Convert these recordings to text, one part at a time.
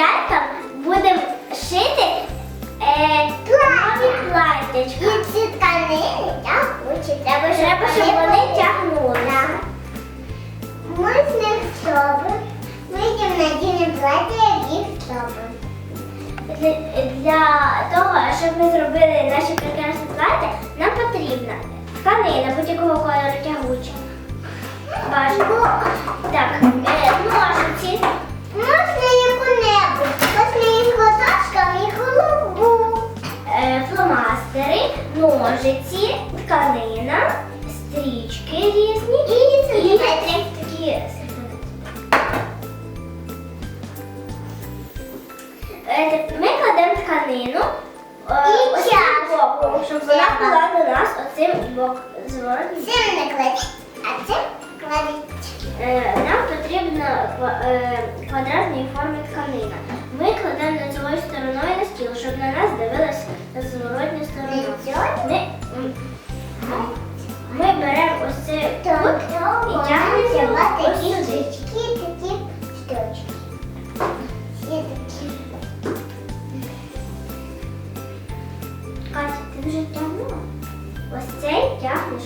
ми будемо шити е, нові платтячка. І ці тканини тягнучі. Треба, треба, щоб вони тягнулися. Ми з них зробимо. Вийдемо на ділі плаття, як їх зробимо. Для, того, щоб ми зробили наші прекрасні плаття, нам потрібна тканина будь-якого кольору тягуча. Бажано. Так, фломастери, ножиці, тканина, стрічки різні. І, і такі. Е, Ми кладемо тканину е, ось боком, щоб вона була до нас оцим бок зворотнім. Це не кладіть, а це кладіть. Е, Нам потрібна ква- квадратної форми тканина. Ми кладемо лицевою стороною на щоб на нас дивилась зворотня сторона. Ми, м, ми беремо ось цей кут і тягнемо його ось сюди. Катя, ти вже тягнула? Ось цей тягнеш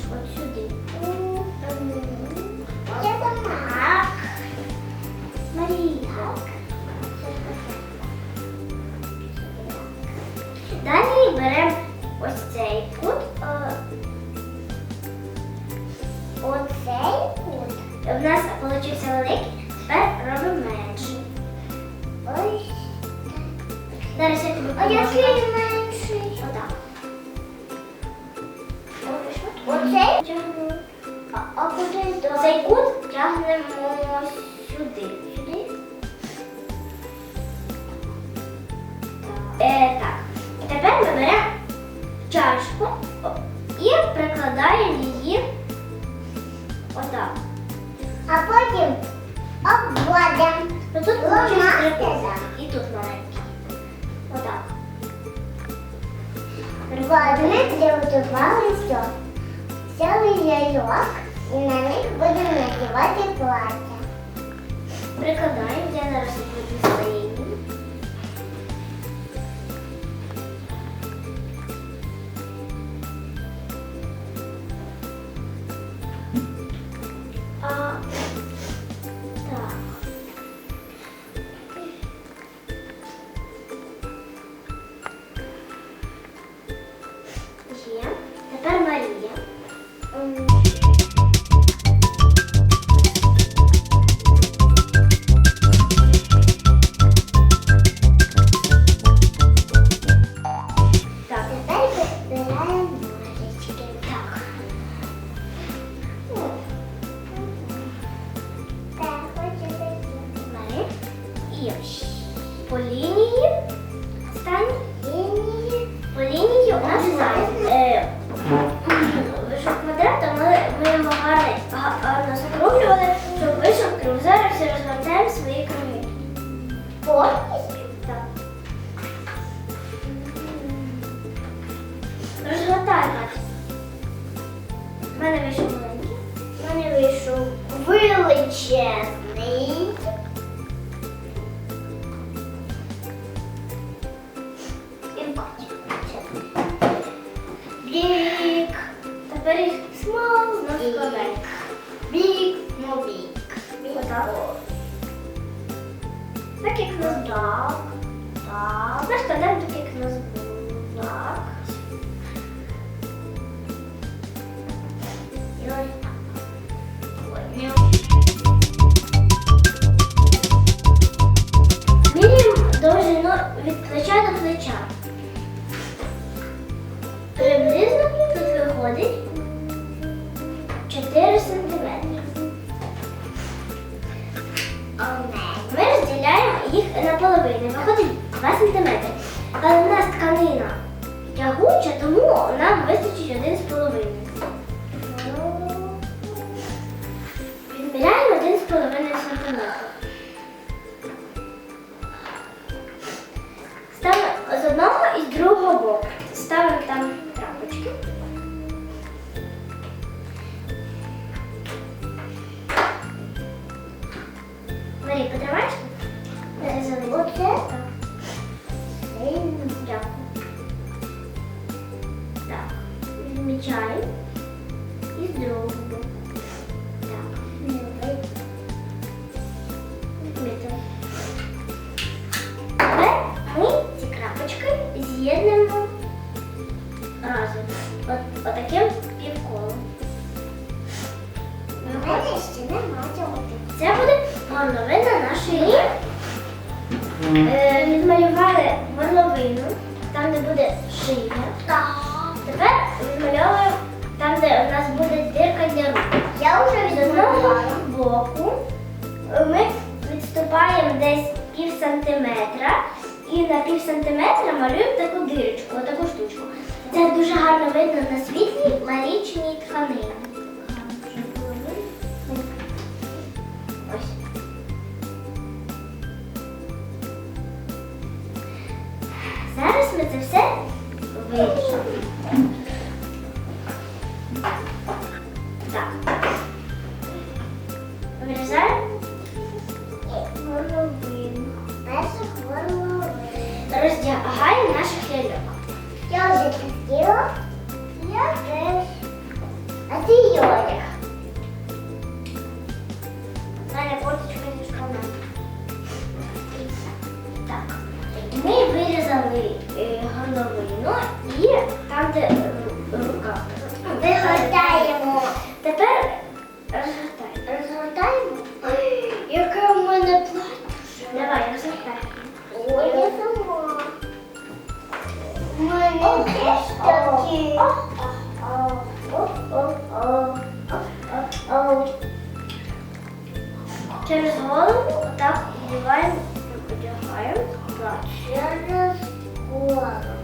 У нас вийшов великий, тепер робимо менший. Ой. Зараз я тобі Ми приготували все. Взяли яйок і на них будемо надівати плаття. Прикладаємо, я зараз буду своєї. Мене вийшов маленький. У мене вийшов величезний. Бери, потриваєш? Е, оце? Дякую. Так. Відмічаю. І з другого боку. Так. Відмітили. Тепер ми ці крапочки з'єднуємо разом. От, отаким півколом. Це буде горловина нашої. Е, відмалювали горловину, там, де буде шия. Тепер відмальовуємо там, де у нас буде дирка для рук. Я вже З одного боку ми відступаємо десь пів сантиметра і на пів сантиметра малюємо таку дирочку, отаку штучку. Це дуже гарно видно на світлій марічній тканині. Це вирішимо. Так. Вирізаємо горловину. Перша горловина. Роздягаємо наших ляльок. Я вже зробила. Я теж. А ти Йоля. Горловину і там, де е, рука. Вигортаємо. Тепер розгортаємо. Розгортаємо. Яке у мене плаття? Давай, розгортай. Ой, я сама. У мене теж такі. Через голову так вдіваємо, одягаємо плаття. Через голову.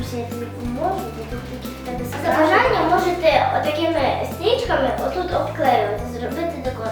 Петруся, я тобі поможу, бо тут такі в тебе За бажання можете отакими стрічками отут обклеювати, зробити декор.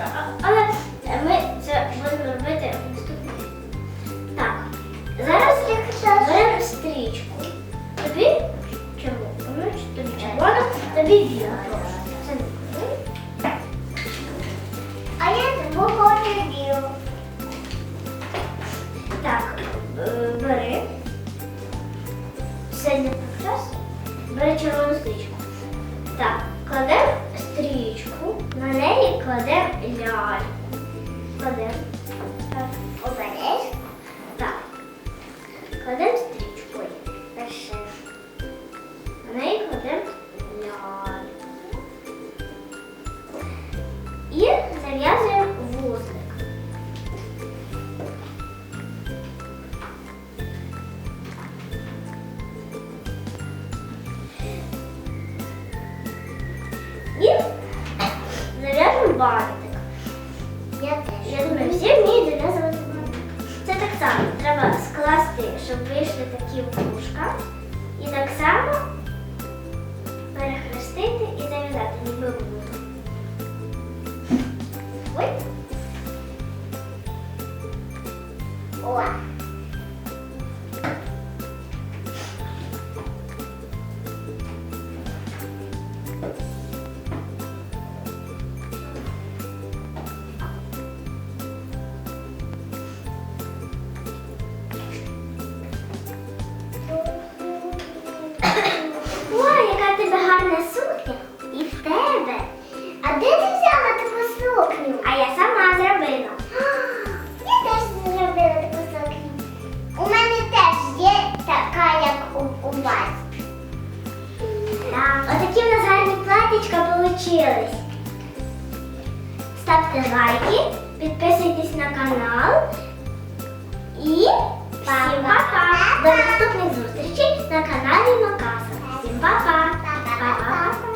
Бантик. Я теж. Я думаю, всі вміють зав'язувати бантик. Це так само. Треба скласти, щоб вийшли такі вушка. І так само перехрестити і зав'язати, ніби вузол. дивились. Ставте лайки, підписуйтесь на канал і всім пока! До наступних зустрічей на каналі Макаса. Всім па-па! Па-па!